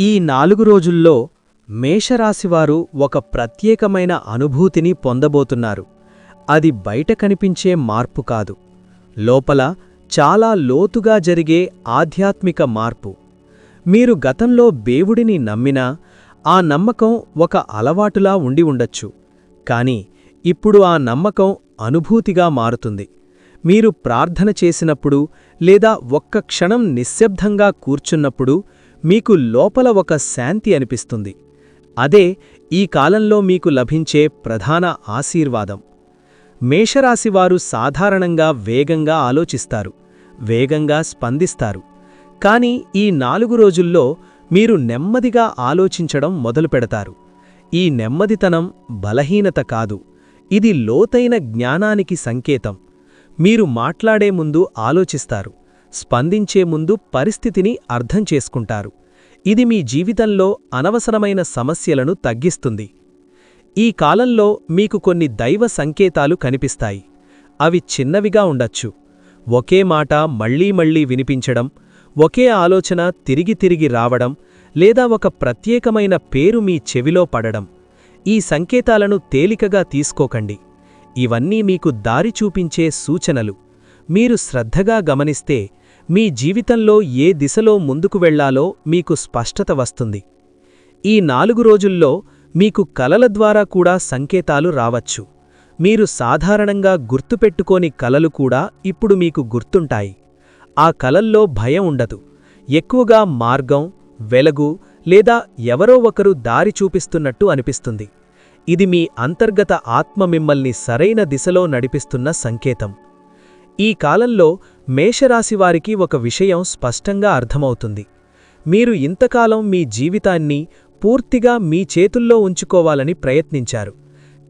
ఈ నాలుగు రోజుల్లో మేషరాశివారు ఒక ప్రత్యేకమైన అనుభూతిని పొందబోతున్నారు. అది బయట కనిపించే మార్పు కాదు. లోపల చాలా లోతుగా జరిగే ఆధ్యాత్మిక మార్పు. మీరు గతంలో దేవుడిని నమ్మినా ఆ నమ్మకం ఒక అలవాటులా ఉండి ఉండొచ్చు. కాని ఇప్పుడు ఆ నమ్మకం అనుభూతిగా మారుతుంది. మీరు ప్రార్థన చేసినప్పుడు లేదా ఒక్క క్షణం నిశ్శబ్దంగా కూర్చున్నప్పుడు మీకు లోపల ఒక శాంతి అనిపిస్తుంది. అదే ఈ కాలంలో మీకు లభించే ప్రధాన ఆశీర్వాదం. మేషరాశివారు సాధారణంగా వేగంగా ఆలోచిస్తారు వేగంగా స్పందిస్తారు. కాని ఈ నాలుగు రోజుల్లో మీరు నెమ్మదిగా ఆలోచించడం మొదలుపెడతారు ఈ నెమ్మదితనం బలహీనత కాదు ఇది లోతైన జ్ఞానానికి సంకేతం. మీరు మాట్లాడే ముందు ఆలోచిస్తారు స్పందించే ముందు పరిస్థితిని అర్థం చేసుకుంటారు. ఇది మీ జీవితంలో అనవసరమైన సమస్యలను తగ్గిస్తుంది. ఈ కాలంలో మీకు కొన్ని దైవ సంకేతాలు కనిపిస్తాయి. అవి చిన్నవిగా ఉండొచ్చు. ఒకే మాట మళ్ళీ మళ్ళీ వినిపించడం ఒకే ఆలోచన తిరిగి తిరిగి రావడం లేదా ఒక ప్రత్యేకమైన పేరు మీ చెవిలో పడడం. ఈ సంకేతాలను తేలికగా తీసుకోకండి. ఇవన్నీ మీకు దారి చూపించే సూచనలు. మీరు శ్రద్ధగా గమనిస్తే మీ జీవితంలో ఏ దిశలో ముందుకు వెళ్ళాలో మీకు స్పష్టత వస్తుంది. ఈ నాలుగు రోజుల్లో మీకు కలల ద్వారా కూడా సంకేతాలు రావచ్చు. మీరు సాధారణంగా గుర్తుపెట్టుకోని కలలు కూడా ఇప్పుడు మీకు గుర్తుంటాయి. ఆ కలల్లో భయం ఉండదు. ఎక్కువగా మార్గం వెలగు లేదా ఎవరో ఒకరు దారి చూపిస్తున్నట్టు అనిపిస్తుంది. ఇది మీ అంతర్గత ఆత్మ మిమ్మల్ని సరైన దిశలో నడిపిస్తున్న సంకేతం. ఈ కాలంలో మేషరాశివారికి ఒక విషయం స్పష్టంగా అర్థమవుతుంది. మీరు ఇంతకాలం మీ జీవితాన్ని పూర్తిగా మీ చేతుల్లో ఉంచుకోవాలని ప్రయత్నించారు.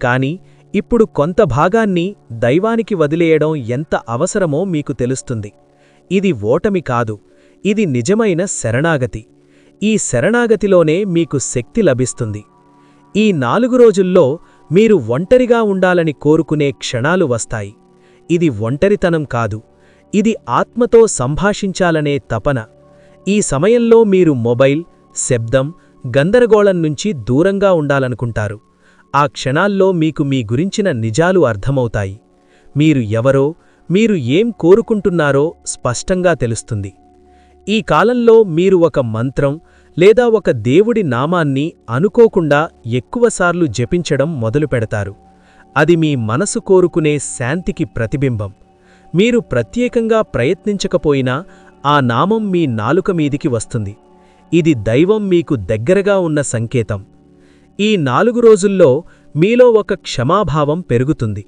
కాని ఇప్పుడు కొంత భాగాన్ని దైవానికి వదిలేయడం ఎంత అవసరమో మీకు తెలుస్తుంది. ఇది ఓటమి కాదు ఇది నిజమైన శరణాగతి. ఈ శరణాగతిలోనే మీకు శక్తి లభిస్తుంది. ఈ నాలుగు రోజుల్లో మీరు ఒంటరిగా ఉండాలని కోరుకునే క్షణాలు వస్తాయి. ఇది ఒంటరితనం కాదు. ఇది ఆత్మతో సంభాషించాలనే తపన. ఈ సమయంలో మీరు మొబైల్ శబ్దం గందరగోళం నుంచి దూరంగా ఉండాలనుకుంటారు. ఆ క్షణాల్లో మీకు మీ గురించిన నిజాలు అర్థమవుతాయి. మీరు ఎవరో మీరు ఏం కోరుకుంటున్నారో స్పష్టంగా తెలుస్తుంది. ఈ కాలంలో మీరు ఒక మంత్రం లేదా ఒక దేవుడి నామాన్ని అనుకోకుండా ఎక్కువసార్లు జపించడం మొదలుపెడతారు. అది మీ మనసు కోరుకునే శాంతికి ప్రతిబింబం. మీరు ప్రత్యేకంగా ప్రయత్నించకపోయినా ఆ నామం మీ నాలుక మీదికి వస్తుంది. ఇది దైవం మీకు దగ్గరగా ఉన్న సంకేతం. ఈ నాలుగు రోజుల్లో మీలో ఒక క్షమాభావం పెరుగుతుంది.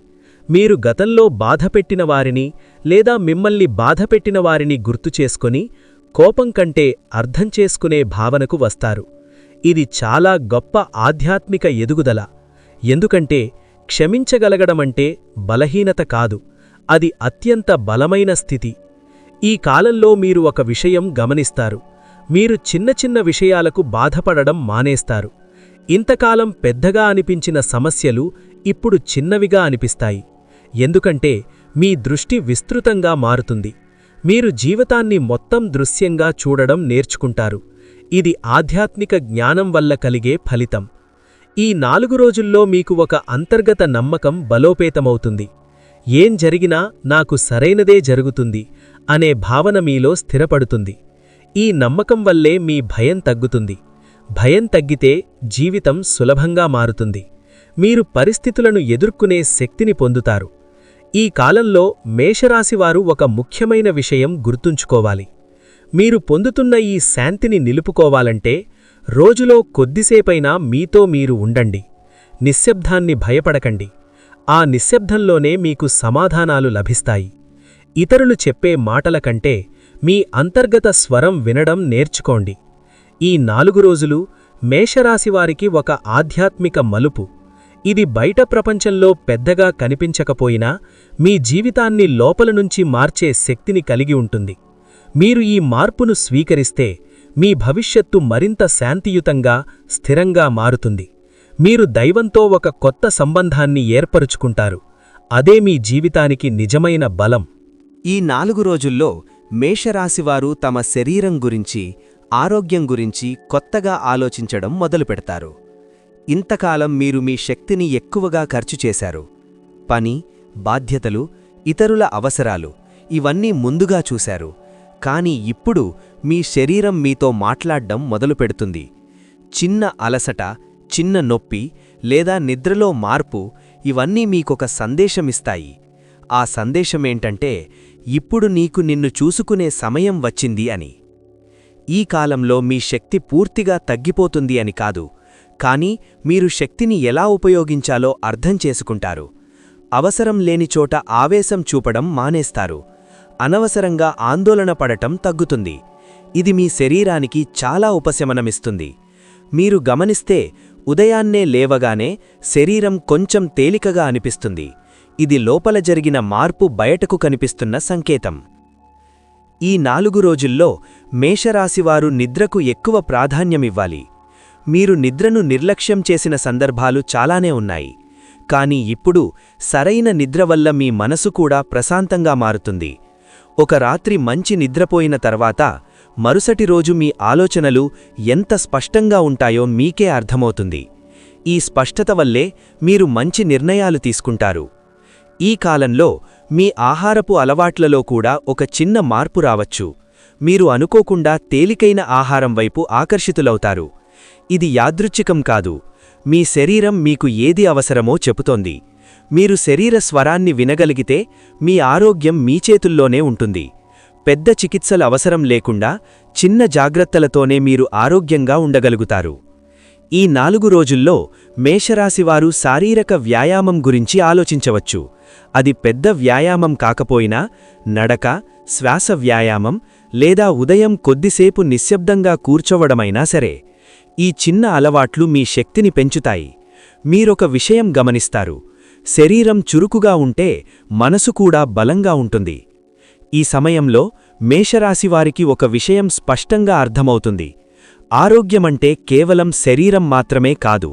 మీరు గతంలో బాధపెట్టిన వారిని లేదా మిమ్మల్ని బాధపెట్టిన వారిని గుర్తుచేసుకొని కోపం కంటే అర్థం చేసుకునే భావనకు వస్తారు. ఇది చాలా గొప్ప ఆధ్యాత్మిక ఎదుగుదల. ఎందుకంటే క్షమించగలగడమంటే బలహీనత కాదు అది అత్యంత బలమైన స్థితి. ఈ కాలంలో మీరు ఒక విషయం గమనిస్తారు మీరు చిన్న చిన్న విషయాలకు బాధపడడం మానేస్తారు. ఇంతకాలం పెద్దగా అనిపించిన సమస్యలు ఇప్పుడు చిన్నవిగా అనిపిస్తాయి. ఎందుకంటే మీ దృష్టి విస్తృతంగా మారుతుంది. మీరు జీవితాన్ని మొత్తం దృశ్యంగా చూడడం నేర్చుకుంటారు. ఇది ఆధ్యాత్మిక జ్ఞానం వల్ల కలిగే ఫలితం. ఈ నాలుగు రోజుల్లో మీకు ఒక అంతర్గత నమ్మకం బలోపేతమవుతుంది. ఏం జరిగినా నాకు సరైనదే జరుగుతుంది అనే భావన మీలో స్థిరపడుతుంది. ఈ నమ్మకం వల్లే మీ భయం తగ్గుతుంది. భయం తగ్గితే జీవితం సులభంగా మారుతుంది. మీరు పరిస్థితులను ఎదుర్కొనే శక్తిని పొందుతారు. ఈ కాలంలో మేషరాశివారు ఒక ముఖ్యమైన విషయం గుర్తుంచుకోవాలి. మీరు పొందుతున్న ఈ శాంతిని నిలుపుకోవాలంటే రోజులో కొద్దిసేపైనా మీతో మీరు ఉండండి. నిశ్శబ్దాన్ని భయపడకండి. ఆ నిశ్శబ్దంలోనే మీకు సమాధానాలు లభిస్తాయి. ఇతరులు చెప్పే మాటల కంటే మీ అంతర్గత స్వరం వినడం నేర్చుకోండి. ఈ నాలుగు రోజులు మేషరాశివారికి ఒక ఆధ్యాత్మిక మలుపు. ఇది బయట ప్రపంచంలో పెద్దగా కనిపించకపోయినా మీ జీవితాన్ని లోపల నుంచి మార్చే శక్తిని కలిగి ఉంటుంది. మీరు ఈ మార్పును స్వీకరిస్తే మీ భవిష్యత్తు మరింత శాంతియుతంగా స్థిరంగా మారుతుంది. మీరు దైవంతో ఒక కొత్త సంబంధాన్ని ఏర్పరుచుకుంటారు. అదే మీ జీవితానికి నిజమైన బలం. ఈ నాలుగు రోజుల్లో మేషరాశివారు తమ శరీరం గురించి ఆరోగ్యం గురించి కొత్తగా ఆలోచించడం మొదలుపెడతారు. ఇంతకాలం మీరు మీ శక్తిని ఎక్కువగా ఖర్చు చేశారు. పని బాధ్యతలు ఇతరుల అవసరాలు ఇవన్నీ ముందుగా చూశారు. కానీ ఇప్పుడు మీ శరీరం మీతో మాట్లాడ్డం మొదలుపెడుతుంది చిన్న అలసట చిన్న నొప్పి లేదా నిద్రలో మార్పు ఇవన్నీ మీకొక సందేశమిస్తాయి. ఆ సందేశమేంటంటే ఇప్పుడు నీకు నిన్ను చూసుకునే సమయం వచ్చింది అని. ఈ కాలంలో మీ శక్తి పూర్తిగా తగ్గిపోతుంది అని కాదు కానీ మీరు శక్తిని ఎలా ఉపయోగించాలో అర్థం చేసుకుంటారు. అవసరం లేని చోట ఆవేశం చూపడం మానేస్తారు. అనవసరంగా ఆందోళన పడటం తగ్గుతుంది. ఇది మీ శరీరానికి చాలా ఉపశమనమిస్తుంది. మీరు గమనిస్తే ఉదయాన్నే లేవగానే శరీరం కొంచెం తేలికగా అనిపిస్తుంది. ఇది లోపల జరిగిన మార్పు బయటకు కనిపిస్తున్న సంకేతం. ఈ నాలుగు రోజుల్లో మేషరాశివారు నిద్రకు ఎక్కువ ప్రాధాన్యమివ్వాలి. మీరు నిద్రను నిర్లక్ష్యం చేసిన సందర్భాలు చాలానే ఉన్నాయి. కానీ ఇప్పుడు సరైన నిద్ర వల్ల మీ మనసు కూడా ప్రశాంతంగా మారుతుంది. ఒక రాత్రి మంచి నిద్రపోయిన తర్వాత మరుసటి రోజు మీ ఆలోచనలు ఎంత స్పష్టంగా ఉంటాయో మీకే అర్థమవుతుంది. ఈ స్పష్టత వల్లే మీరు మంచి నిర్ణయాలు తీసుకుంటారు. ఈ కాలంలో మీ ఆహారపు అలవాట్లలో కూడా ఒక చిన్న మార్పు రావచ్చు. మీరు అనుకోకుండా తేలికైన ఆహారం వైపు ఆకర్షితులవుతారు. ఇది యాదృచ్ఛికం కాదు. మీ శరీరం మీకు ఏది అవసరమో చెబుతోంది. మీరు శరీర స్వరాన్ని వినగలిగితే మీ ఆరోగ్యం మీ చేతుల్లోనే ఉంటుంది. పెద్ద చికిత్సల అవసరం లేకుండా చిన్న జాగ్రత్తలతోనే మీరు ఆరోగ్యంగా ఉండగలుగుతారు. ఈ నాలుగు రోజుల్లో మేషరాశివారు శారీరక వ్యాయామం గురించి ఆలోచించవచ్చు. అది పెద్ద వ్యాయామం కాకపోయినా నడక శ్వాస వ్యాయామం లేదా ఉదయం కొద్దిసేపు నిశ్శబ్దంగా కూర్చోవడమైనా సరే ఈ చిన్న అలవాట్లు మీ శక్తిని పెంచుతాయి. మీరొక విషయం గమనిస్తారు. శరీరం చురుకుగా ఉంటే మనసు కూడా బలంగా ఉంటుంది. ఈ సమయంలో మేషరాశివారికి ఒక విషయం స్పష్టంగా అర్థమవుతుంది. ఆరోగ్యమంటే కేవలం శరీరం మాత్రమే కాదు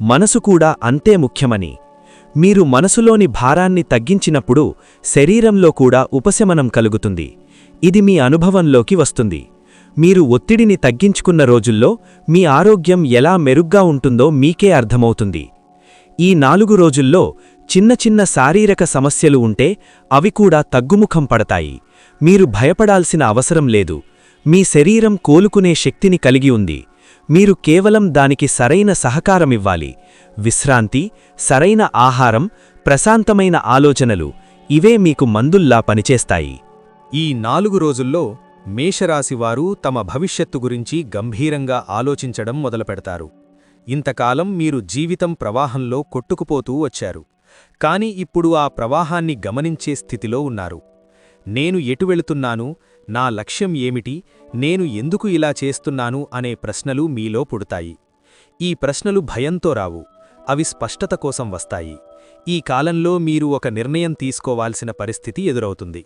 మనసు కూడా అంతే ముఖ్యమని. మీరు మనసులోని భారాన్ని తగ్గించినప్పుడు శరీరంలో కూడా ఉపశమనం కలుగుతుంది. ఇది మీ అనుభవంలోకి వస్తుంది. మీరు ఒత్తిడిని తగ్గించుకున్న రోజుల్లో మీ ఆరోగ్యం ఎలా మెరుగ్గా ఉంటుందో మీకే అర్థమవుతుంది. ఈ నాలుగు రోజుల్లో చిన్న చిన్న శారీరక సమస్యలు ఉంటే అవి కూడా తగ్గుముఖం పడతాయి. మీరు భయపడాల్సిన అవసరం లేదు. మీ శరీరం కోలుకునే శక్తిని కలిగి ఉంది. మీరు కేవలం దానికి సరైన సహకారమివ్వాలి విశ్రాంతి సరైన ఆహారం ప్రశాంతమైన ఆలోచనలు ఇవే మీకు మందుల్లా పనిచేస్తాయి. ఈ నాలుగు రోజుల్లో మేషరాశివారు తమ భవిష్యత్తు గురించి గంభీరంగా ఆలోచించడం మొదలుపెడతారు. ఇంతకాలం మీరు జీవితం ప్రవాహంలో కొట్టుకుపోతూ వచ్చారు. కాని ఇప్పుడు ఆ ప్రవాహాన్ని గమనించే స్థితిలో ఉన్నారు. నేను ఎటు వెళుతున్నాను? నా లక్ష్యం ఏమిటి? నేను ఎందుకు ఇలా చేస్తున్నాను? అనే ప్రశ్నలు మీలో పుడతాయి. ఈ ప్రశ్నలు భయంతో రావు. అవి స్పష్టత కోసం వస్తాయి. ఈ కాలంలో మీరు ఒక నిర్ణయం తీసుకోవాల్సిన పరిస్థితి ఎదురవుతుంది.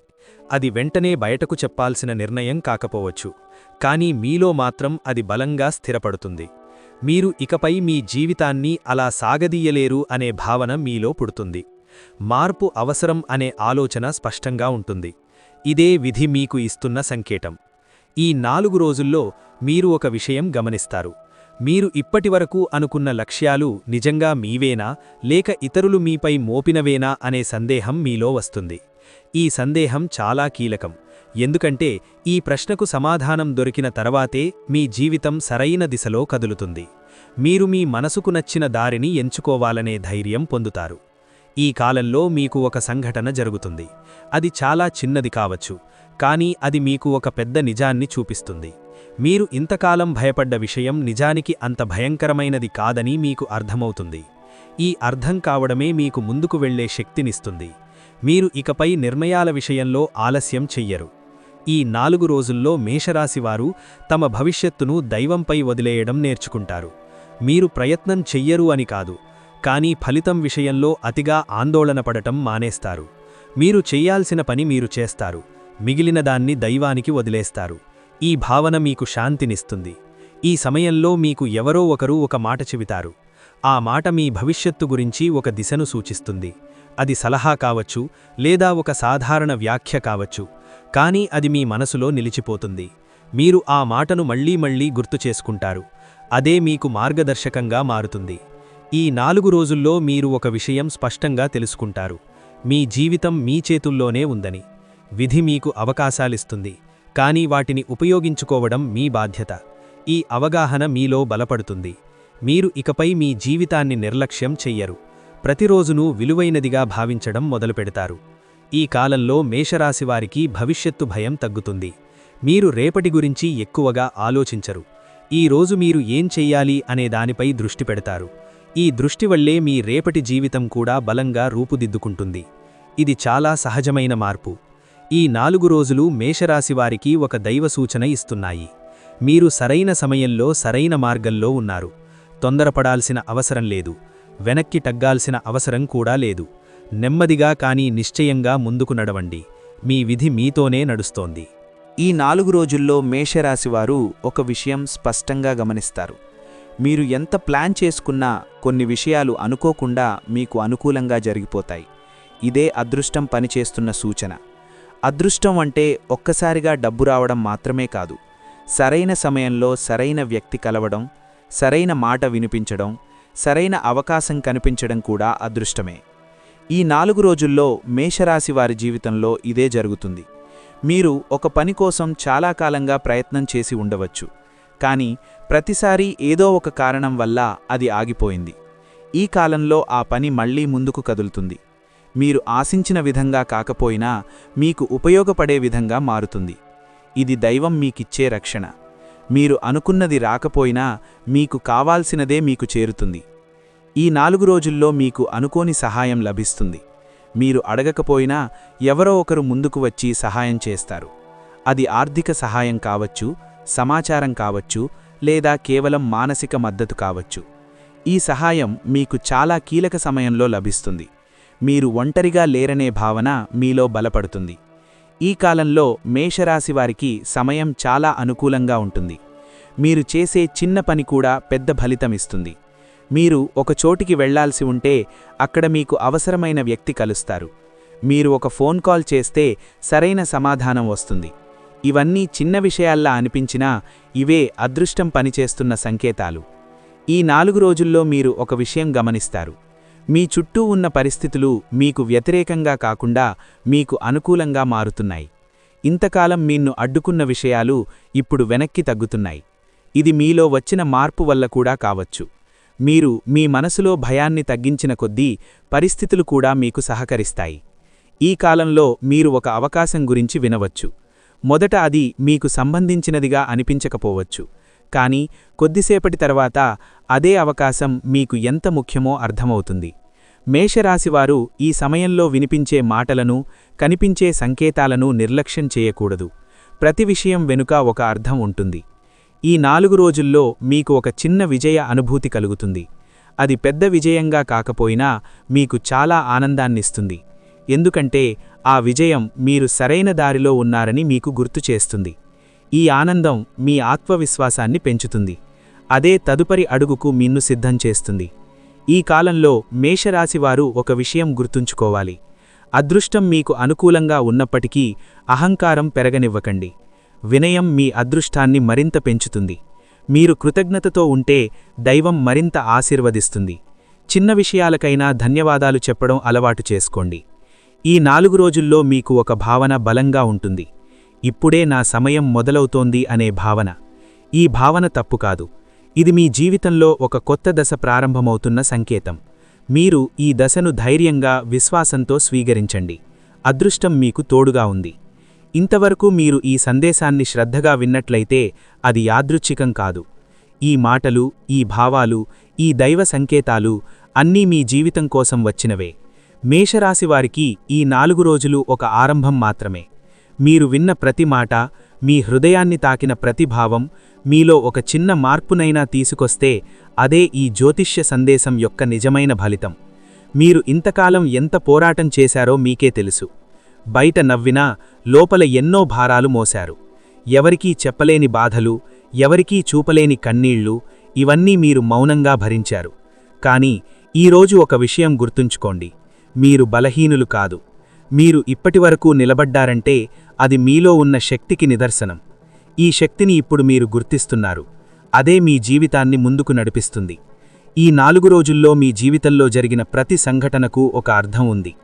అది వెంటనే బయటకు చెప్పాల్సిన నిర్ణయం కాకపోవచ్చు. కానీ మీలో మాత్రం అది బలంగా స్థిరపడుతుంది. మీరు ఇకపై మీ జీవితాన్ని అలా సాగదీయలేరు అనే భావన మీలో పుడుతుంది. మార్పు అవసరం అనే ఆలోచన స్పష్టంగా ఉంటుంది. ఇదే విధి మీకు ఇస్తున్న సంకేతం. ఈ నాలుగు రోజుల్లో మీరు ఒక విషయం గమనిస్తారు. మీరు ఇప్పటివరకు అనుకున్న లక్ష్యాలు నిజంగా మీవేనా లేక ఇతరులు మీపై మోపినవేనా అనే సందేహం మీలో వస్తుంది. ఈ సందేహం చాలా కీలకం. ఎందుకంటే ఈ ప్రశ్నకు సమాధానం దొరికిన తర్వాతే మీ జీవితం సరైన దిశలో కదులుతుంది. మీరు మీ మనసుకు నచ్చిన దారిని ఎంచుకోవాలనే ధైర్యం పొందుతారు. ఈ కాలంలో మీకు ఒక సంఘటన జరుగుతుంది. అది చాలా చిన్నది కావచ్చు కానీ అది మీకు ఒక పెద్ద నిజాన్ని చూపిస్తుంది. మీరు ఇంతకాలం భయపడ్డ విషయం నిజానికి అంత భయంకరమైనది కాదని మీకు అర్థమవుతుంది. ఈ అర్థం కావడమే మీకు ముందుకు వెళ్ళే శక్తినిస్తుంది. మీరు ఇకపై నిర్ణయాల విషయంలో ఆలస్యం చెయ్యరు. ఈ నాలుగు రోజుల్లో మేషరాశివారు తమ భవిష్యత్తును దైవంపై వదిలేయడం నేర్చుకుంటారు. మీరు ప్రయత్నం చెయ్యరు అని కాదు కానీ ఫలితం విషయంలో అతిగా ఆందోళన పడటం మానేస్తారు. మీరు చెయ్యాల్సిన పని మీరు చేస్తారు మిగిలిన దాన్ని దైవానికి వదిలేస్తారు. ఈ భావన మీకు శాంతినిస్తుంది. ఈ సమయంలో మీకు ఎవరో ఒకరు ఒక మాట చెబుతారు. ఆ మాట మీ భవిష్యత్తు గురించి ఒక దిశను సూచిస్తుంది. అది సలహా కావచ్చు లేదా ఒక సాధారణ వ్యాఖ్య కావచ్చు. కానీ అది మీ మనసులో నిలిచిపోతుంది. మీరు ఆ మాటను మళ్ళీ మళ్ళీ గుర్తు చేసుకుంటారు. అదే మీకు మార్గదర్శకంగా మారుతుంది. ఈ నాలుగు రోజుల్లో మీరు ఒక విషయం స్పష్టంగా తెలుసుకుంటారు. మీ జీవితం మీ చేతుల్లోనే ఉందని. విధి మీకు అవకాశాలిస్తుంది. కానీ వాటిని ఉపయోగించుకోవడం మీ బాధ్యత. ఈ అవగాహన మీలో బలపడుతుంది. మీరు ఇకపై మీ జీవితాన్ని నిర్లక్ష్యం చెయ్యరు. ప్రతిరోజునూ విలువైనదిగా భావించడం మొదలుపెడతారు. ఈ కాలంలో మేషరాశివారికి భవిష్యత్తు భయం తగ్గుతుంది. మీరు రేపటి గురించి ఎక్కువగా ఆలోచించరు. ఈ రోజు మీరు ఏం చెయ్యాలి అనే దానిపై దృష్టి పెడతారు. ఈ దృష్టి వల్లే మీ రేపటి జీవితం కూడా బలంగా రూపుదిద్దుకుంటుంది. ఇది చాలా సహజమైన మార్పు. ఈ నాలుగు రోజులు మేషరాశివారికి ఒక దైవ సూచన ఇస్తున్నాయి. మీరు సరైన సమయంలో సరైన మార్గంలో ఉన్నారు. తొందరపడాల్సిన అవసరం లేదు. వెనక్కి తగ్గాల్సిన అవసరం కూడా లేదు. నెమ్మదిగా కానీ నిశ్చయంగా ముందుకు నడవండి. మీ విధి మీతోనే నడుస్తోంది. ఈ నాలుగు రోజుల్లో మేషరాశివారు ఒక విషయం స్పష్టంగా గమనిస్తారు. మీరు ఎంత ప్లాన్ చేసుకున్నా కొన్ని విషయాలు అనుకోకుండా మీకు అనుకూలంగా జరిగిపోతాయి. ఇదే అదృష్టం పనిచేస్తున్న సూచన. అదృష్టం అంటే ఒక్కసారిగా డబ్బు రావడం మాత్రమే కాదు. సరైన సమయంలో సరైన వ్యక్తి కలవడం సరైన మాట వినిపించడం సరైన అవకాశం కనిపించడం కూడా అదృష్టమే. ఈ నాలుగు రోజుల్లో మేషరాశి వారి జీవితంలో ఇదే జరుగుతుంది. మీరు ఒక పని కోసం చాలా కాలంగా ప్రయత్నం చేసి ఉండవచ్చు. కానీ ప్రతిసారీ ఏదో ఒక కారణం వల్ల అది ఆగిపోయింది. ఈ కాలంలో ఆ పని మళ్ళీ ముందుకు కదులుతుంది. మీరు ఆశించిన విధంగా కాకపోయినా మీకు ఉపయోగపడే విధంగా మారుతుంది. ఇది దైవం మీకిచ్చే రక్షణ. మీరు అనుకున్నది రాకపోయినా మీకు కావాల్సినదే మీకు చేరుతుంది. ఈ నాలుగు రోజుల్లో మీకు అనుకోని సహాయం లభిస్తుంది. మీరు అడగకపోయినా ఎవరో ఒకరు ముందుకు వచ్చి సహాయం చేస్తారు. అది ఆర్థిక సహాయం కావచ్చు సమాచారం కావచ్చు లేదా కేవలం మానసిక మద్దతు కావచ్చు. ఈ సహాయం మీకు చాలా కీలక సమయంలో లభిస్తుంది. మీరు ఒంటరిగా లేరనే భావన మీలో బలపడుతుంది. ఈ కాలంలో మేషరాశి వారికి సమయం చాలా అనుకూలంగా ఉంటుంది. మీరు చేసే చిన్న పని కూడా పెద్ద ఫలితమిస్తుంది మీరు ఒక చోటికి వెళ్ళాల్సి ఉంటే అక్కడ మీకు అవసరమైన వ్యక్తి కలుస్తారు. మీరు ఒక ఫోన్ కాల్ చేస్తే సరైన సమాధానం వస్తుంది. ఇవన్నీ చిన్న విషయాల్లా అనిపించినా ఇవే అదృష్టం పనిచేస్తున్న సంకేతాలు. ఈ నాలుగు రోజుల్లో మీరు ఒక విషయం గమనిస్తారు. మీ చుట్టూ ఉన్న పరిస్థితులు మీకు వ్యతిరేకంగా కాకుండా మీకు అనుకూలంగా మారుతున్నాయి. ఇంతకాలం మీన్ను అడ్డుకున్న విషయాలు ఇప్పుడు వెనక్కి తగ్గుతున్నాయి. ఇది మీలో వచ్చిన మార్పు వల్ల కూడా కావచ్చు. మీరు మీ మనసులో భయాన్ని తగ్గించిన కొద్దీ పరిస్థితులు కూడా మీకు సహకరిస్తాయి. ఈ కాలంలో మీరు ఒక అవకాశం గురించి వినవచ్చు. మొదట అది మీకు సంబంధించినదిగా అనిపించకపోవచ్చు. కానీ కొద్దిసేపటి తర్వాత అదే అవకాశం మీకు ఎంత ముఖ్యమో అర్థమవుతుంది. మేషరాశివారు ఈ సమయంలో వినిపించే మాటలను కనిపించే సంకేతాలను నిర్లక్ష్యం చేయకూడదు. ప్రతి విషయం వెనుక ఒక అర్థం ఉంటుంది. ఈ నాలుగు రోజుల్లో మీకు ఒక చిన్న విజయ అనుభూతి కలుగుతుంది. అది పెద్ద విజయంగా కాకపోయినా మీకు చాలా ఆనందాన్నిస్తుంది. ఎందుకంటే ఆ విజయం మీరు సరైన దారిలో ఉన్నారని మీకు గుర్తు చేస్తుంది. ఈ ఆనందం మీ ఆత్మవిశ్వాసాన్ని పెంచుతుంది. అదే తదుపరి అడుగుకు మిన్ను సిద్ధం చేస్తుంది. ఈ కాలంలో మేషరాశివారు ఒక విషయం గుర్తుంచుకోవాలి. అదృష్టం మీకు అనుకూలంగా ఉన్నప్పటికీ అహంకారం పెరగనివ్వకండి. వినయం మీ అదృష్టాన్ని మరింత పెంచుతుంది. మీరు కృతజ్ఞతతో ఉంటే దైవం మరింత ఆశీర్వదిస్తుంది. చిన్న విషయాలకైనా ధన్యవాదాలు చెప్పడం అలవాటు చేసుకోండి. ఈ నాలుగు రోజుల్లో మీకు ఒక భావన బలంగా ఉంటుంది. ఇప్పుడే నా సమయం మొదలవుతోంది అనే భావన. ఈ భావన తప్పు కాదు. ఇది మీ జీవితంలో ఒక కొత్త దశ ప్రారంభమవుతున్న సంకేతం. మీరు ఈ దశను ధైర్యంగా విశ్వాసంతో స్వీకరించండి. అదృష్టం మీకు తోడుగా ఉంది. ఇంతవరకు మీరు ఈ సందేశాన్ని శ్రద్ధగా విన్నట్లయితే అది యాదృచ్ఛికం కాదు. ఈ మాటలు ఈ భావాలు ఈ దైవ సంకేతాలు అన్నీ మీ జీవితం కోసం వచ్చినవే. మేషరాశివారికి ఈ నాలుగు రోజులు ఒక ఆరంభం మాత్రమే. మీరు విన్న ప్రతి మాట మీ హృదయాన్ని తాకిన ప్రతిభావం మీలో ఒక చిన్న మార్పునైనా తీసుకొస్తే అదే ఈ జ్యోతిష్య సందేశం యొక్క నిజమైన ఫలితం. మీరు ఇంతకాలం ఎంత పోరాటం చేశారో మీకే తెలుసు. బయట నవ్వినా లోపల ఎన్నో భారాలు మోశారు. ఎవరికీ చెప్పలేని బాధలు ఎవరికీ చూపలేని కన్నీళ్ళు ఇవన్నీ మీరు మౌనంగా భరించారు. కానీ ఈరోజు ఒక విషయం గుర్తుంచుకోండి. మీరు బలహీనులు కాదు. మీరు ఇప్పటివరకు నిలబడ్డారంటే అది మీలో ఉన్న శక్తికి నిదర్శనం. ఈ శక్తిని ఇప్పుడు మీరు గుర్తిస్తున్నారు. అదే మీ జీవితాన్ని ముందుకు నడిపిస్తుంది. ఈ నాలుగు రోజుల్లో మీ జీవితంలో జరిగిన ప్రతి సంఘటనకు ఒక అర్థం ఉంది.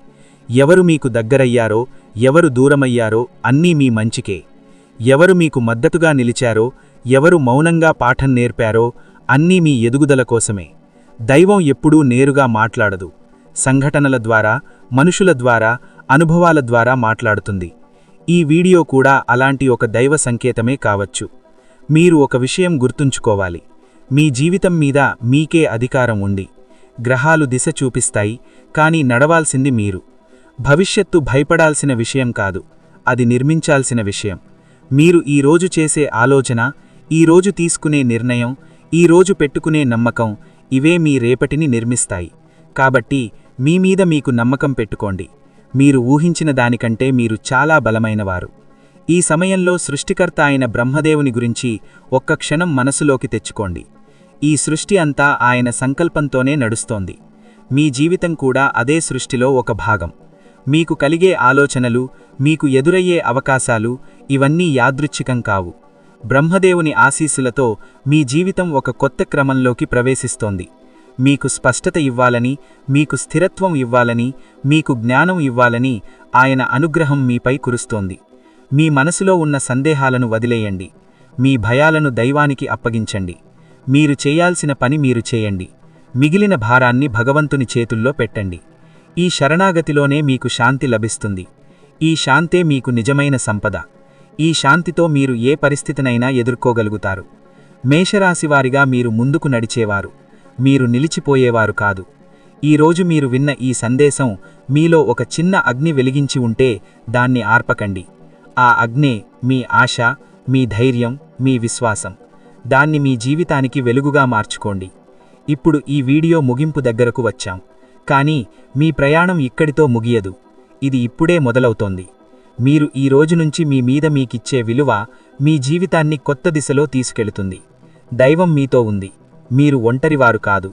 ఎవరు మీకు దగ్గరయ్యారో ఎవరు దూరమయ్యారో అన్నీ మీ మంచికే. ఎవరు మీకు మద్దతుగా నిలిచారో ఎవరు మౌనంగా పాఠం నేర్పారో అన్నీ మీ ఎదుగుదల కోసమే. దైవం ఎప్పుడూ నేరుగా మాట్లాడదు. సంఘటనల ద్వారా మనుషుల ద్వారా అనుభవాల ద్వారా మాట్లాడుతుంది. ఈ వీడియో కూడా అలాంటి ఒక దైవ సంకేతమే కావచ్చు. మీరు ఒక విషయం గుర్తుంచుకోవాలి. మీ జీవితం మీద మీకే అధికారం ఉంది. గ్రహాలు దిశ చూపిస్తాయి కానీ నడవాల్సింది మీరు. భవిష్యత్తు భయపడాల్సిన విషయం కాదు అది నిర్మించాల్సిన విషయం. మీరు ఈరోజు చేసే ఆలోచన ఈరోజు తీసుకునే నిర్ణయం ఈరోజు పెట్టుకునే నమ్మకం ఇవే మీ రేపటిని నిర్మిస్తాయి. కాబట్టి మీ మీద మీకు నమ్మకం పెట్టుకోండి. మీరు ఊహించిన దానికంటే మీరు చాలా బలమైనవారు. ఈ సమయంలో సృష్టికర్త అయిన బ్రహ్మదేవుని గురించి ఒక్క క్షణం మనసులోకి తెచ్చుకోండి. ఈ సృష్టి అంతా ఆయన సంకల్పంతోనే నడుస్తోంది. మీ జీవితం కూడా అదే సృష్టిలో ఒక భాగం. మీకు కలిగే ఆలోచనలు మీకు ఎదురయ్యే అవకాశాలు ఇవన్నీ యాదృచ్ఛికం కావు. బ్రహ్మదేవుని ఆశీస్సులతో మీ జీవితం ఒక కొత్త క్రమంలోకి ప్రవేశిస్తోంది. మీకు స్పష్టత ఇవ్వాలని మీకు స్థిరత్వం ఇవ్వాలని మీకు జ్ఞానం ఇవ్వాలని ఆయన అనుగ్రహం మీపై కురుస్తోంది. మీ మనసులో ఉన్న సందేహాలను వదిలేయండి. మీ భయాలను దైవానికి అప్పగించండి. మీరు చేయాల్సిన పని మీరు చేయండి. మిగిలిన భారాన్ని భగవంతుని చేతుల్లో పెట్టండి. ఈ శరణాగతిలోనే మీకు శాంతి లభిస్తుంది. ఈ శాంతే మీకు నిజమైన సంపద. ఈ శాంతితో మీరు ఏ పరిస్థితినైనా ఎదుర్కోగలుగుతారు. మేషరాశివారిగా మీరు ముందుకు నడిచేవారు. మీరు నిలిచిపోయేవారు కాదు. ఈరోజు మీరు విన్న ఈ సందేశం మీలో ఒక చిన్న అగ్ని వెలిగించి ఉంటే దాన్ని ఆర్పకండి. ఆ అగ్నే మీ ఆశ మీ ధైర్యం మీ విశ్వాసం. దాన్ని మీ జీవితానికి వెలుగుగా మార్చుకోండి. ఇప్పుడు ఈ వీడియో ముగింపు దగ్గరకు వచ్చాం. కానీ మీ ప్రయాణం ఇక్కడితో ముగియదు. ఇది ఇప్పుడే మొదలవుతోంది. మీరు ఈ రోజు నుంచి మీ మీద మీకిచ్చే విలువ మీ జీవితాన్ని కొత్త దిశలో తీసుకెళుతుంది. దైవం మీతో ఉంది. మీరు ఒంటరివారు కాదు.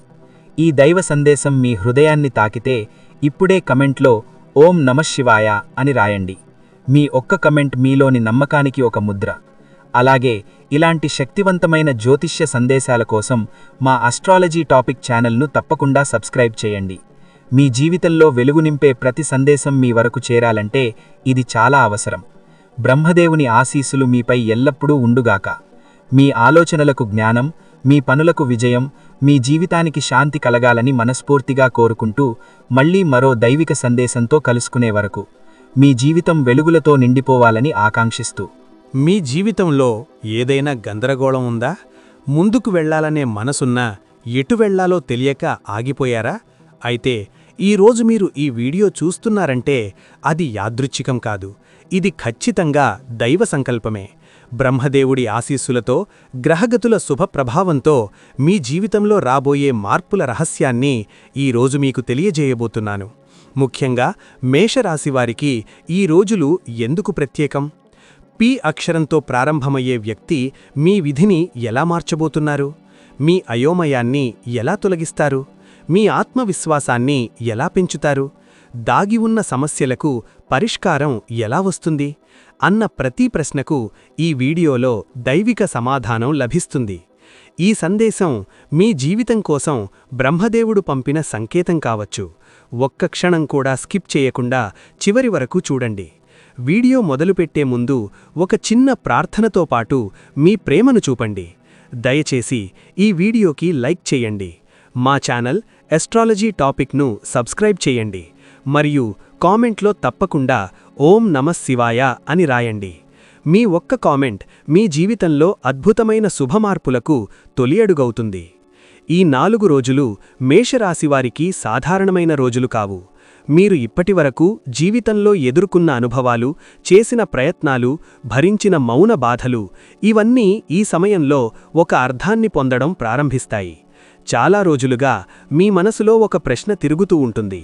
ఈ దైవ సందేశం మీ హృదయాన్ని తాకితే ఇప్పుడే కమెంట్లో ఓం నమశివాయ అని రాయండి. మీ ఒక్క కమెంట్ మీలోని నమ్మకానికి ఒక ముద్ర. అలాగే ఇలాంటి శక్తివంతమైన జ్యోతిష్య సందేశాల కోసం మా అస్ట్రాలజీ టాపిక్ ఛానల్ను తప్పకుండా సబ్స్క్రైబ్ చేయండి. మీ జీవితంలో వెలుగు నింపే ప్రతి సందేశం మీ వరకు చేరాలంటే ఇది చాలా అవసరం. బ్రహ్మదేవుని ఆశీస్సులు మీపై ఎల్లప్పుడూ ఉండుగాక. మీ ఆలోచనలకు జ్ఞానం మీ పనులకు విజయం మీ జీవితానికి శాంతి కలగాలని మనస్ఫూర్తిగా కోరుకుంటూ మళ్ళీ మరో దైవిక సందేశంతో కలుసుకునే వరకు మీ జీవితం వెలుగులతో నిండిపోవాలని ఆకాంక్షిస్తూ. మీ జీవితంలో ఏదైనా గందరగోళం ఉందా? ముందుకు వెళ్ళాలనే మనసున్నా ఎటు వెళ్ళాలో తెలియక ఆగిపోయారా? అయితే ఈరోజు మీరు ఈ వీడియో చూస్తున్నారంటే అది యాదృచ్ఛికం కాదు. ఇది ఖచ్చితంగా దైవ సంకల్పమే. బ్రహ్మదేవుడి ఆశీస్సులతో గ్రహగతుల శుభ ప్రభావంతో మీ జీవితంలో రాబోయే మార్పుల రహస్యాన్ని ఈరోజు మీకు తెలియజేయబోతున్నాను. ముఖ్యంగా మేషరాశివారికి ఈ రోజులు ఎందుకు ప్రత్యేకం? పి అక్షరంతో ప్రారంభమయ్యే వ్యక్తి మీ విధిని ఎలా మార్చబోతున్నారు? మీ అయోమయాన్ని ఎలా తొలగిస్తారు? మీ ఆత్మవిశ్వాసాన్ని ఎలా పెంచుతారు? దాగి ఉన్న సమస్యలకు పరిష్కారం ఎలా వస్తుంది? అన్న ప్రతి ప్రశ్నకు ఈ వీడియోలో దైవిక సమాధానం లభిస్తుంది. ఈ సందేశం మీ జీవితం కోసం బ్రహ్మదేవుడు పంపిన సంకేతం కావచ్చు. ఒక్క క్షణం కూడా స్కిప్ చేయకుండా చివరి వరకు చూడండి. వీడియో మొదలుపెట్టే ముందు ఒక చిన్న ప్రార్థనతో పాటు మీ ప్రేమను చూపండి. దయచేసి ఈ వీడియోకి లైక్ చేయండి. మా ఛానల్ ఎస్ట్రాలజీ టాపిక్ను సబ్స్క్రైబ్ చేయండి మరియు కామెంట్లో తప్పకుండా ఓం నమఃశివాయ అని రాయండి. మీ ఒక్క కామెంట్ మీ జీవితంలో అద్భుతమైన శుభమార్పులకు తొలి అడుగవుతుంది. ఈ నాలుగు రోజులు మేషరాశివారికి సాధారణమైన రోజులు కావు. మీరు ఇప్పటివరకు జీవితంలో ఎదుర్కొన్న అనుభవాలు చేసిన ప్రయత్నాలు భరించిన మౌన బాధలు ఇవన్నీ ఈ సమయంలో ఒక అర్థాన్ని పొందడం ప్రారంభిస్తాయి. చాలా రోజులుగా మీ మనసులో ఒక ప్రశ్న తిరుగుతూ ఉంటుంది.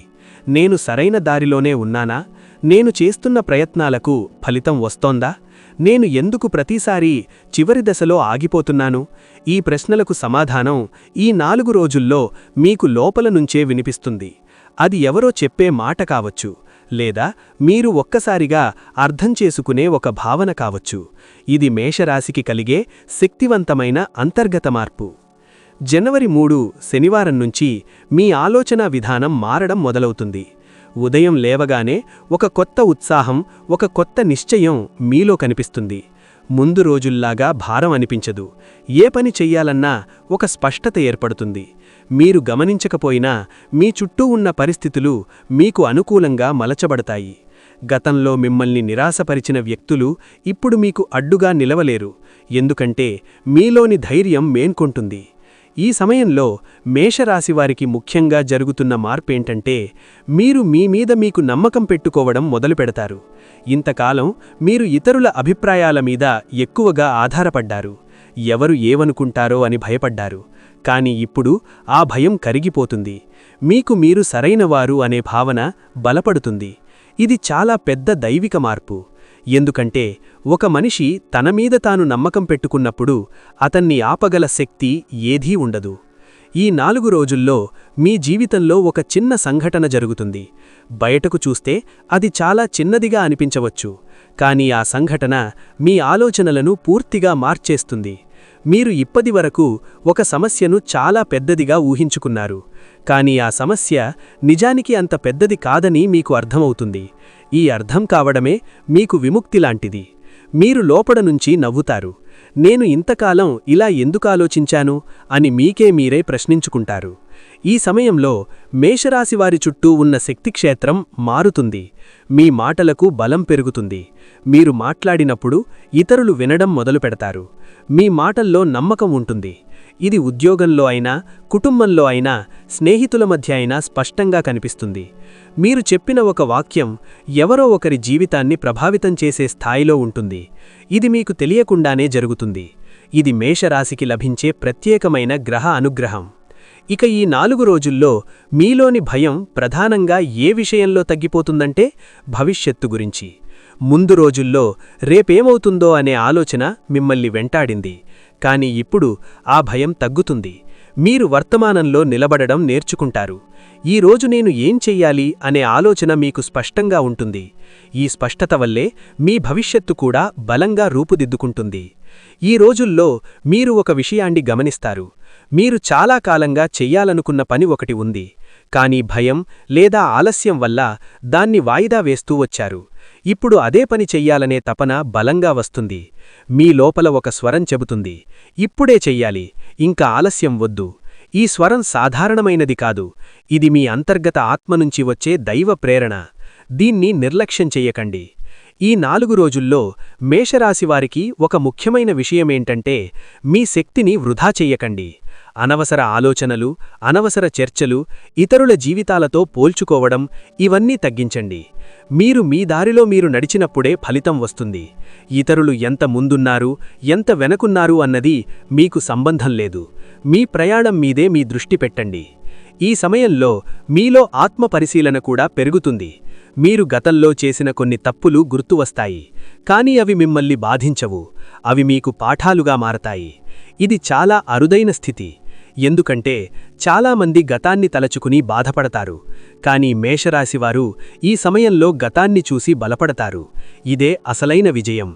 నేను సరైన దారిలోనే ఉన్నానా? నేను చేస్తున్న ప్రయత్నాలకు ఫలితం వస్తోందా? నేను ఎందుకు ప్రతిసారి చివరి దశలో ఆగిపోతున్నాను? ఈ ప్రశ్నలకు సమాధానం ఈ నాలుగు రోజుల్లో మీకు లోపల నుంచే వినిపిస్తుంది. అది ఎవరో చెప్పే మాట కావచ్చు లేదా మీరు ఒక్కసారిగా అర్థం చేసుకునే ఒక భావన కావచ్చు. ఇది మేషరాశికి కలిగే శక్తివంతమైన అంతర్గత మార్పు. జనవరి మూడు శనివారం నుంచి మీ ఆలోచన విధానం మారడం మొదలవుతుంది. ఉదయం లేవగానే ఒక కొత్త ఉత్సాహం ఒక కొత్త నిశ్చయం మీలో కనిపిస్తుంది. ముందు రోజుల్లాగా భారం అనిపించదు. ఏ పని చెయ్యాలన్నా ఒక స్పష్టత ఏర్పడుతుంది. మీరు గమనించకపోయినా మీ చుట్టూ ఉన్న పరిస్థితులు మీకు అనుకూలంగా మలచబడతాయి. గతంలో మిమ్మల్ని నిరాశపరిచిన వ్యక్తులు ఇప్పుడు మీకు అడ్డుగా నిలవలేరు. ఎందుకంటే మీలోని ధైర్యం మేన్కొంటుంది ఈ సమయంలో మేషరాశివారికి ముఖ్యంగా జరుగుతున్న మార్పేంటంటే మీరు మీ మీద మీకు నమ్మకం పెట్టుకోవడం మొదలుపెడతారు ఇంతకాలం మీరు ఇతరుల అభిప్రాయాల మీద ఎక్కువగా ఆధారపడ్డారు. ఎవరు ఏవనుకుంటారో అని భయపడ్డారు. కాని ఇప్పుడు ఆ భయం కరిగిపోతుంది. మీకు మీరు సరైనవారు అనే భావన బలపడుతుంది. ఇది చాలా పెద్ద దైవిక మార్పు. ఎందుకంటే ఒక మనిషి తన మీద తాను నమ్మకం పెట్టుకున్నప్పుడు అతన్ని ఆపగల శక్తి ఏదీ ఉండదు. ఈ నాలుగు రోజుల్లో మీ జీవితంలో ఒక చిన్న సంఘటన జరుగుతుంది. బయటకు చూస్తే అది చాలా చిన్నదిగా అనిపించవచ్చు. కానీ ఆ సంఘటన మీ ఆలోచనలను పూర్తిగా మార్చేస్తుంది. మీరు ఇప్పటివరకు ఒక సమస్యను చాలా పెద్దదిగా ఊహించుకున్నారు. కానీ ఆ సమస్య నిజానికి అంత పెద్దది కాదని మీకు అర్థమవుతుంది. ఈ అర్థం కావడమే మీకు విముక్తి లాంటిది. మీరు లోపడ నుంచి నవ్వుతారు. నేను ఇంతకాలం ఇలా ఎందుకు ఆలోచించాను అని మీకే మీరే ప్రశ్నించుకుంటారు. ఈ సమయంలో మేషరాశివారి చుట్టూ ఉన్న శక్తిక్షేత్రం మారుతుంది. మీ మాటలకు బలం పెరుగుతుంది. మీరు మాట్లాడినప్పుడు ఇతరులు వినడం మొదలుపెడతారు. మీ మాటల్లో నమ్మకం ఉంటుంది. ఇది ఉద్యోగంలో అయినా కుటుంబంలో అయినా స్నేహితుల మధ్య అయినా స్పష్టంగా కనిపిస్తుంది. మీరు చెప్పిన ఒక వాక్యం ఎవరో ఒకరి జీవితాన్ని ప్రభావితం చేసే స్థాయిలో ఉంటుంది. ఇది మీకు తెలియకుండానే జరుగుతుంది. ఇది మేషరాశికి లభించే ప్రత్యేకమైన గ్రహ అనుగ్రహం. ఇక ఈ నాలుగు రోజుల్లో మీలోని భయం ప్రధానంగా ఏ విషయంలో తగ్గిపోతుందంటే భవిష్యత్తు గురించి. ముందు రోజుల్లో రేపేమవుతుందో అనే ఆలోచన మిమ్మల్ని వెంటాడింది. కాని ఇప్పుడు ఆ భయం తగ్గుతుంది. మీరు వర్తమానంలో నిలబడడం నేర్చుకుంటారు. ఈ రోజు నేను ఏం చెయ్యాలి అనే ఆలోచన మీకు స్పష్టంగా ఉంటుంది. ఈ స్పష్టత వల్లే మీ భవిష్యత్తు కూడా బలంగా రూపుదిద్దుకుంటుంది. ఈ రోజుల్లో మీరు ఒక విషయాన్ని గమనిస్తారు. మీరు చాలా కాలంగా చెయ్యాలనుకున్న పని ఒకటి ఉంది. కానీ భయం లేదా ఆలస్యం వల్ల దాన్ని వాయిదా వేస్తూ వచ్చారు. ఇప్పుడు అదే పని చెయ్యాలనే తపన బలంగా వస్తుంది. మీ లోపల ఒక స్వరం చెబుతుంది. ఇప్పుడే చెయ్యాలి. ఇంకా ఆలస్యం వద్దు. ఈ స్వరం సాధారణమైనది కాదు. ఇది మీ అంతర్గత ఆత్మనుంచి వచ్చే దైవ ప్రేరణ. దీన్ని నిర్లక్ష్యం చెయ్యకండి. ఈ నాలుగు రోజుల్లో మేషరాశివారికి ఒక ముఖ్యమైన విషయమేంటంటే మీ శక్తిని వృధా చెయ్యకండి. అనవసర ఆలోచనలు అనవసర చర్చలు ఇతరుల జీవితాలతో పోల్చుకోవడం ఇవన్నీ తగ్గించండి. మీరు మీ దారిలో మీరు నడిచినప్పుడే ఫలితం వస్తుంది. ఇతరులు ఎంత ముందున్నారు ఎంత వెనకున్నారు అన్నది మీకు సంబంధం లేదు. మీ ప్రయాణం మీదే మీ దృష్టి పెట్టండి. ఈ సమయంలో మీలో ఆత్మపరిశీలన కూడా పెరుగుతుంది. మీరు గతంలో చేసిన కొన్ని తప్పులు గుర్తువస్తాయి కానీ అవి మిమ్మల్ని బాధించవు. అవి మీకు పాఠాలుగా మారతాయి. ఇది చాలా అరుదైన స్థితి. ఎందుకంటే చాలామంది గతాన్ని తలచుకుని బాధపడతారు. కానీ మేషరాశివారు ఈ సమయంలో గతాన్ని చూసి బలపడతారు. ఇదే అసలైన విజయం.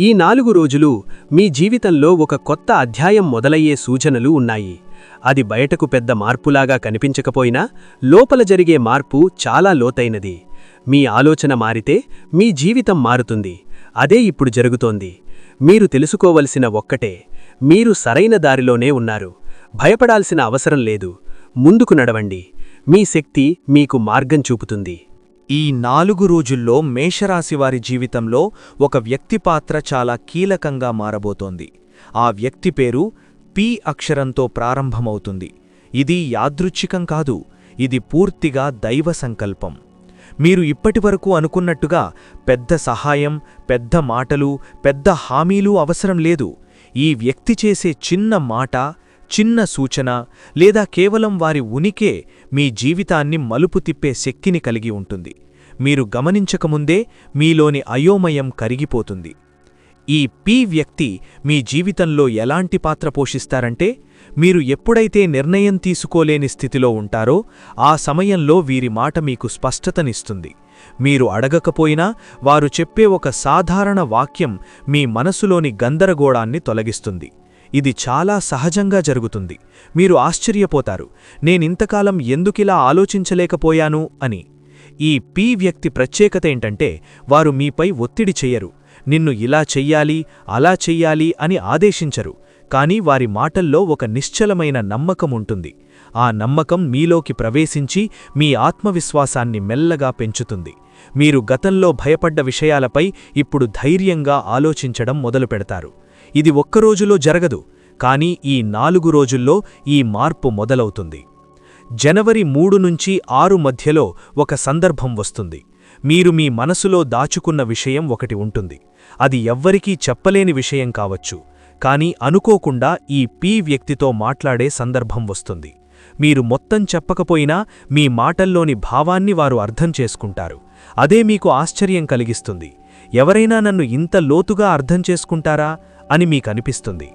ఈ నాలుగు రోజులు మీ జీవితంలో ఒక కొత్త అధ్యాయం మొదలయ్యే సూచనలు ఉన్నాయి. అది బయటకు పెద్ద మార్పులాగా కనిపించకపోయినా లోపల జరిగే మార్పు చాలా లోతైనది. మీ ఆలోచన మారితే మీ జీవితం మారుతుంది. అదే ఇప్పుడు జరుగుతోంది. మీరు తెలుసుకోవలసిన ఒక్కటే. మీరు సరైన దారిలోనే ఉన్నారు. భయపడాల్సిన అవసరం లేదు. ముందుకు నడవండి. మీ శక్తి మీకు మార్గం చూపుతుంది. ఈ నాలుగు రోజుల్లో మేషరాశివారి జీవితంలో ఒక వ్యక్తి పాత్ర చాలా కీలకంగా మారబోతోంది. ఆ వ్యక్తి పేరు పి అక్షరంతో ప్రారంభమవుతుంది. ఇది యాదృచ్ఛికం కాదు ఇది పూర్తిగా దైవ సంకల్పం. మీరు ఇప్పటివరకు అనుకున్నట్టుగా పెద్ద సహాయం పెద్ద మాటలు పెద్ద హామీలు అవసరం లేదు. ఈ వ్యక్తి చేసే చిన్న మాట చిన్న సూచన లేదా కేవలం వారి ఉనికే మీ జీవితాన్ని మలుపు తిప్పే శక్తిని కలిగి ఉంటుంది. మీరు గమనించకముందే మీలోని అయోమయం కరిగిపోతుంది. ఈ పి వ్యక్తి మీ జీవితంలో ఎలాంటి పాత్ర పోషిస్తారంటే మీరు ఎప్పుడైతే నిర్ణయం తీసుకోలేని స్థితిలో ఉంటారో ఆ సమయంలో వీరి మాట మీకు స్పష్టతనిస్తుంది. మీరు అడగకపోయినా వారు చెప్పే ఒక సాధారణ వాక్యం మీ మనసులోని గందరగోళాన్ని తొలగిస్తుంది. ఇది చాలా సహజంగా జరుగుతుంది. మీరు ఆశ్చర్యపోతారు. నేనింతకాలం ఎందుకిలా ఆలోచించలేకపోయాను అని. ఈ పి వ్యక్తి ప్రత్యేకత ఏంటంటే వారు మీపై ఒత్తిడి చెయ్యరు నిన్ను ఇలా చెయ్యాలి అలా చెయ్యాలి అని ఆదేశించరు. కాని వారి మాటల్లో ఒక నిశ్చలమైన నమ్మకం ఉంటుంది. ఆ నమ్మకం మీలోకి ప్రవేశించి మీ ఆత్మవిశ్వాసాన్ని మెల్లగా పెంచుతుంది. మీరు గతంలో భయపడ్డ విషయాలపై ఇప్పుడు ధైర్యంగా ఆలోచించడం మొదలుపెడతారు. ఇది ఒక్కరోజులో జరగదు కానీ ఈ నాలుగు రోజుల్లో ఈ మార్పు మొదలవుతుంది. జనవరి మూడు నుంచి ఆరు మధ్యలో ఒక సందర్భం వస్తుంది. మీరు మీ మనసులో దాచుకున్న విషయం ఒకటి ఉంటుంది. అది ఎవ్వరికీ చెప్పలేని విషయం కావచ్చు కానీ అనుకోకుండా ఈ పి వ్యక్తితో మాట్లాడే సందర్భం వస్తుంది. మీరు మొత్తం చెప్పకపోయినా మీ మాటల్లోని భావాన్ని వారు అర్థం చేసుకుంటారు. అదే మీకు ఆశ్చర్యం కలిగిస్తుంది. ఎవరైనా నన్ను ఇంత లోతుగా అర్థం చేసుకుంటారా? అని మీకనిపిస్తుంది.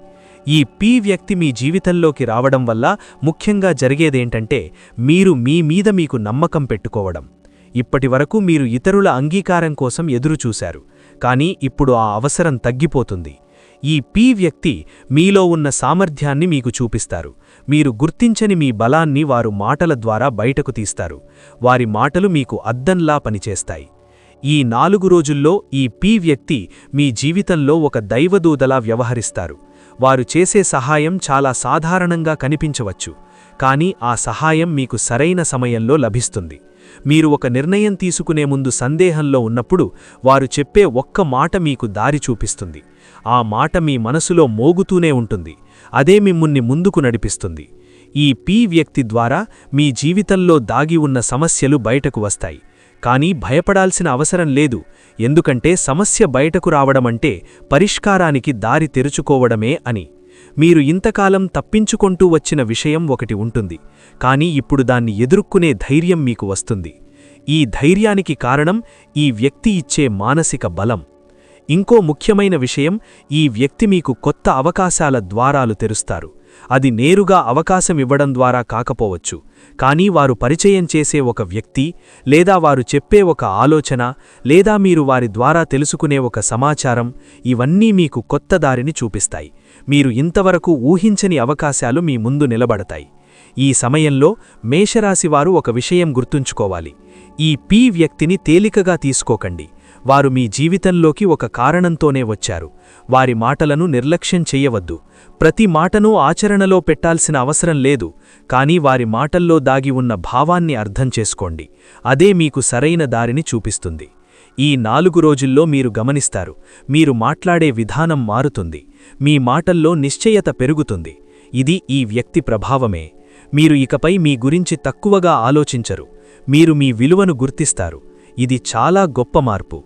ఈ పి వ్యక్తి మీ జీవితంలోకి రావడం వల్ల ముఖ్యంగా జరిగేదేంటంటే మీరు మీ మీద మీకు నమ్మకం పెట్టుకోవడం. ఇప్పటివరకు మీరు ఇతరుల అంగీకారం కోసం ఎదురుచూశారు. కానీ ఇప్పుడు ఆ అవసరం తగ్గిపోతుంది. ఈ పి వ్యక్తి మీలో ఉన్న సామర్థ్యాన్ని మీకు చూపిస్తారు. మీరు గుర్తించని మీ బలాన్ని వారు మాటల ద్వారా బయటకు తీస్తారు. వారి మాటలు మీకు అద్దంలా పనిచేస్తాయి. ఈ నాలుగు రోజుల్లో ఈ పి వ్యక్తి మీ జీవితంలో ఒక దైవదూదలా వ్యవహరిస్తారు. వారు చేసే సహాయం చాలా సాధారణంగా కనిపించవచ్చు. కానీ ఆ సహాయం మీకు సరైన సమయంలో లభిస్తుంది. మీరు ఒక నిర్ణయం తీసుకునే ముందు సందేహంలో ఉన్నప్పుడు వారు చెప్పే ఒక్క మాట మీకు దారి చూపిస్తుంది. ఆ మాట మీ మనసులో మోగుతూనే ఉంటుంది. అదే మిమ్మున్ని ముందుకు నడిపిస్తుంది. ఈ పి వ్యక్తి ద్వారా మీ జీవితంలో దాగి ఉన్న సమస్యలు బయటకు వస్తాయి. కానీ భయపడాల్సిన అవసరం లేదు. ఎందుకంటే సమస్య బయటకు రావడమంటే పరిష్కారానికి దారి తెరుచుకోవడమే అని. మీరు ఇంతకాలం తప్పించుకొంటూ వచ్చిన విషయం ఒకటి ఉంటుంది. కానీ ఇప్పుడు దాన్ని ఎదుర్కొనే ధైర్యం మీకు వస్తుంది. ఈ ధైర్యానికి కారణం ఈ వ్యక్తి ఇచ్చే మానసిక బలం. ఇంకో ముఖ్యమైన విషయం ఈ వ్యక్తి మీకు కొత్త అవకాశాల ద్వారాలు తెరుస్తారు. అది నేరుగా అవకాశం ఇవ్వడం ద్వారా కాకపోవచ్చు. కానీ వారు పరిచయం చేసే ఒక వ్యక్తి లేదా వారు చెప్పే ఒక ఆలోచన లేదా మీరు వారి ద్వారా తెలుసుకునే ఒక సమాచారం ఇవన్నీ మీకు కొత్త దారిని చూపిస్తాయి. మీరు ఇంతవరకు ఊహించని అవకాశాలు మీ ముందు నిలబడతాయి. ఈ సమయంలో మేషరాశివారు ఒక విషయం గుర్తుంచుకోవాలి. ఈ పి వ్యక్తిని తేలికగా తీసుకోకండి. వారు మీ జీవితంలోకి ఒక కారణంతోనే వచ్చారు. వారి మాటలను నిర్లక్ష్యం చెయ్యవద్దు ప్రతి మాటనూ ఆచరణలో పెట్టాల్సిన అవసరం లేదు కానీ వారి మాటల్లో దాగి ఉన్న భావాన్ని అర్థం చేసుకోండి. అదే మీకు సరైన దారిని చూపిస్తుంది. ఈ నాలుగు రోజుల్లో మీరు గమనిస్తారు మీరు మాట్లాడే విధానం మారుతుంది మీ మాటల్లో నిశ్చయత పెరుగుతుంది. ఇది ఈ వ్యక్తి ప్రభావమే. మీరు ఇకపై మీ గురించి తక్కువగా ఆలోచించరు. మీరు మీ విలువను గుర్తిస్తారు. ఇది చాలా గొప్ప మార్పు.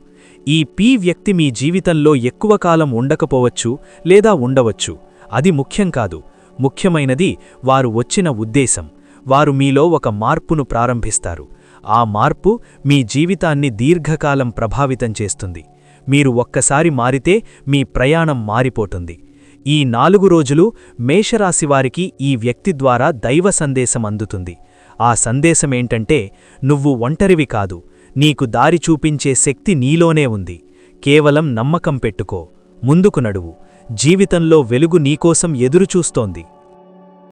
ఈ పి వ్యక్తి మీ జీవితంలో ఎక్కువ కాలం ఉండకపోవచ్చు లేదా ఉండవచ్చు. అది ముఖ్యం కాదు. ముఖ్యమైనది వారు వచ్చిన ఉద్దేశం. వారు మీలో ఒక మార్పును ప్రారంభిస్తారు. ఆ మార్పు మీ జీవితాన్ని దీర్ఘకాలం ప్రభావితం చేస్తుంది. మీరు ఒక్కసారి మారితే మీ ప్రయాణం మారిపోతుంది. ఈ నాలుగు రోజులు మేషరాశివారికి ఈ వ్యక్తి ద్వారా దైవ సందేశం అందుతుంది. ఆ సందేశమేంటంటే నువ్వు ఒంటరివి కాదు. నీకు దారి చూపించే శక్తి నీలోనే ఉంది. కేవలం నమ్మకం పెట్టుకో. ముందుకు నడువు. జీవితంలో వెలుగు నీకోసం ఎదురుచూస్తోంది.